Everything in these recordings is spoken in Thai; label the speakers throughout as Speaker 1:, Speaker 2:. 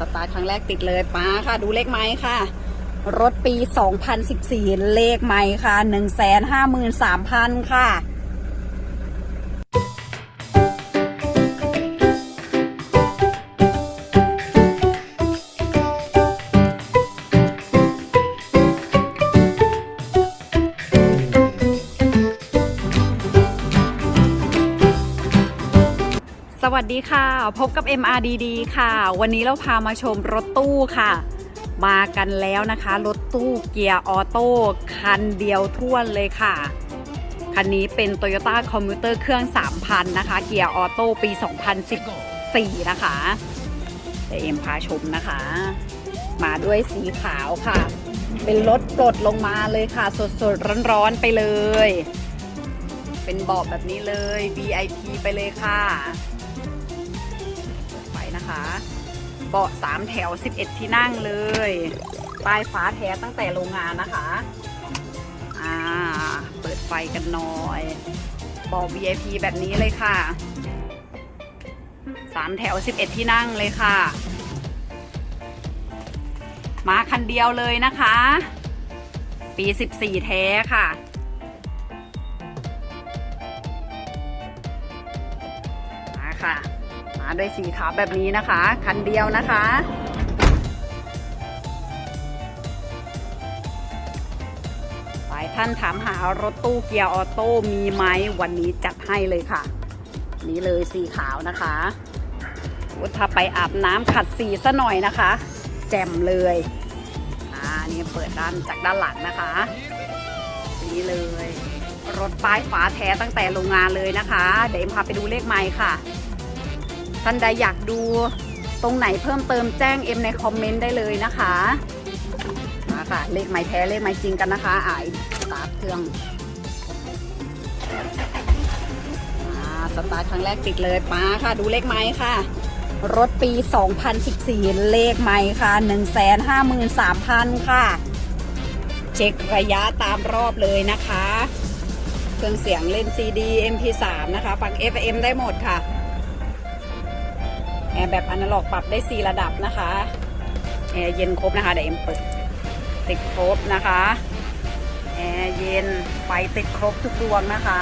Speaker 1: สตาร์ทครั้งแรกติดเลยป้าค่ะ ดูเลขไม้ค่ะ รถปี 2014 เลขไม้ค่ะ 153,000 ค่ะ วัสดีค่ะ พบกับ MRDD ค่ะ วันนี้เราพามาชมรถตู้ค่ะ มากันแล้วนะคะ รถตู้เกียร์ออโต้คันเดียวท่วนเลยค่ะ คันนี้เป็น Toyota Commuter เครื่อง 3,000 นะคะ เกียร์ออโต้ปี 2014 นะคะเดี๋ยวเอ็มพาชมนะคะ มาด้วยสีขาวค่ะ เป็นรถปลดลงมาเลยค่ะ สดๆ ร้อนๆ ไปเลยเป็นเบาะแบบนี้เลย VIP ไปเลยค่ะ นะคะ เบาะ3แถว 11 ที่นั่งเลยป้ายฟ้าแท้ตั้งแต่โรงงานนะคะอ่าเปิดไฟกันหน่อยเบาะ VIP แบบนี้เลยค่ะ3แถว 11 ที่นั่งเลยค่ะ มาคันเดียวเลยนะคะ ปี 14 แท้ค่ะมาค่ะ ด้วยสีขาวแบบนี้นะคะ คันเดียวนะคะ หลายท่านถามหารถตู้เกียร์ออโต้มีไหมวันนี้จัดให้เลยค่ะ นี่เลยสีขาวนะคะถ้าไปอาบน้ำขัดสีซะหน่อยนะคะ แจ่มเลยอ่านี่เปิดด้านจากด้านหลังนะคะนี่เลยรถป้ายฝาแท้ตั้งแต่โรงงานเลยนะคะ เดี๋ยวเอ็มพาไปดูเลขไม้ค่ะ ท่านใดอยากดูตรงไหนเพิ่มเติมแจ้งเอ็มในคอมเมนต์ได้เลยนะคะมาค่ะเลขไม้แท้เลขไม้จริงกันนะคะอ่ายสตาร์ทเครื่องอ่าสตาร์ทครั้งแรกติดเลยป้าค่ะ ดูเลขไม้ค่ะ รถปี 2014 เลขไม้ค่ะ 153,000 ค่ะ เช็คระยะตามรอบเลยนะคะ เครื่องเสียงเล่น CD MP3 นะคะ ฟัง FM ได้หมดค่ะ แอร์แบบอนาล็อกปรับได้ 4 ระดับนะคะแอร์เย็นครบนะคะเดี๋ยวเอ็มเปิดติดครบนะคะแอร์เย็นไฟติดครบทุกดวงนะคะ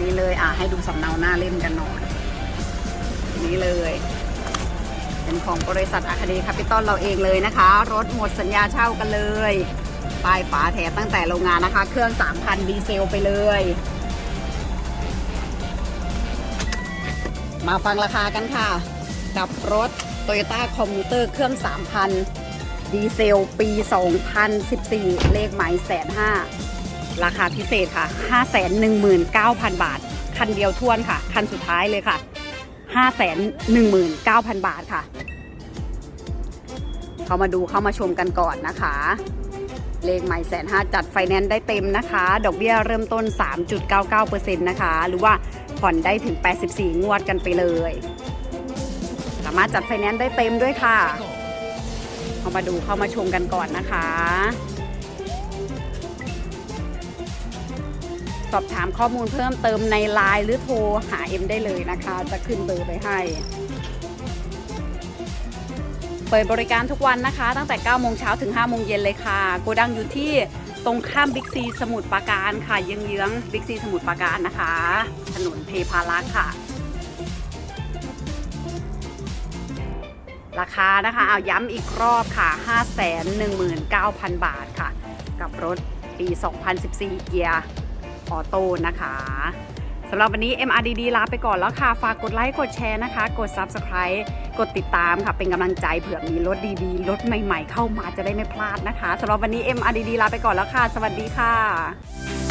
Speaker 1: นี่เลยอะให้ดูสำเนาหน้าเล่มกันหน่อยนี่เลย เป็นของบริษัทอาคาเดย์คาปิตอลเราเองเลยนะคะ รถหมดสัญญาเช่ากันเลยป้ายฝาแถตั้งแต่โรงงานนะคะ เครื่อง 3,000 ดีเซลไปเลย มาฟังราคากันค่ะ กับรถ Toyota Commuter เครื่อง 3,000 ดีเซล ปี 2014 เลขหมายแสนห้าราคาพิเศษค่ะ 519,000 บาท คันเดียวท่วนค่ะ คันสุดท้ายเลยค่ะ 519,000 บาทค่ะ เข้ามาดูเข้ามาชมกันก่อนนะคะ เลขใหม่แสนห้าจัดไฟแนนซ์ได้เต็มนะคะ ดอกเบี้ยเริ่มต้น 3.99%นะคะ หรือว่า ผ่อนได้ถึง 84 งวดกันไปเลย สามารถจัดไฟแนนซ์ได้เต็มด้วยค่ะ เข้ามาดูเข้ามาชมกันก่อนนะคะ สอบถามข้อมูลเพิ่มเติมในไลน์หรือโทรหาเอ็มได้เลยนะคะ จะขึ้นเบอร์ไปให้เปิดบริการทุกวันนะคะ ตั้งแต่ 9 โมงเช้าถึง 5 โมงเย็นเลยค่ะ โกดังอยู่ที่ ตรงข้ามบิ๊กซีสมุทรปราการค่ะเยื้องๆบิ๊กซีสมุทรปราการนะคะ ถนนเทพารักษ์ค่ะ ราคานะคะ เอาย้ำอีกรอบค่ะ 519,000 บาทค่ะ กับรถปี 2014 เกียร์ออโต้นะคะำหรับวันนี้ MRDD ลาไปก่อนแล้วค่ะ ฝากกดไลค์ กดแชร์นะคะ กด Subscribe กดติดตามค่ะ เป็นกำลังใจเผื่อมีรถดีๆ รถใหม่ๆ เข้ามาจะได้ไม่พลาดนะคะสำหรับวันนี้ MRDD ลาไปก่อนแล้วค่ะ สวัสดีค่ะ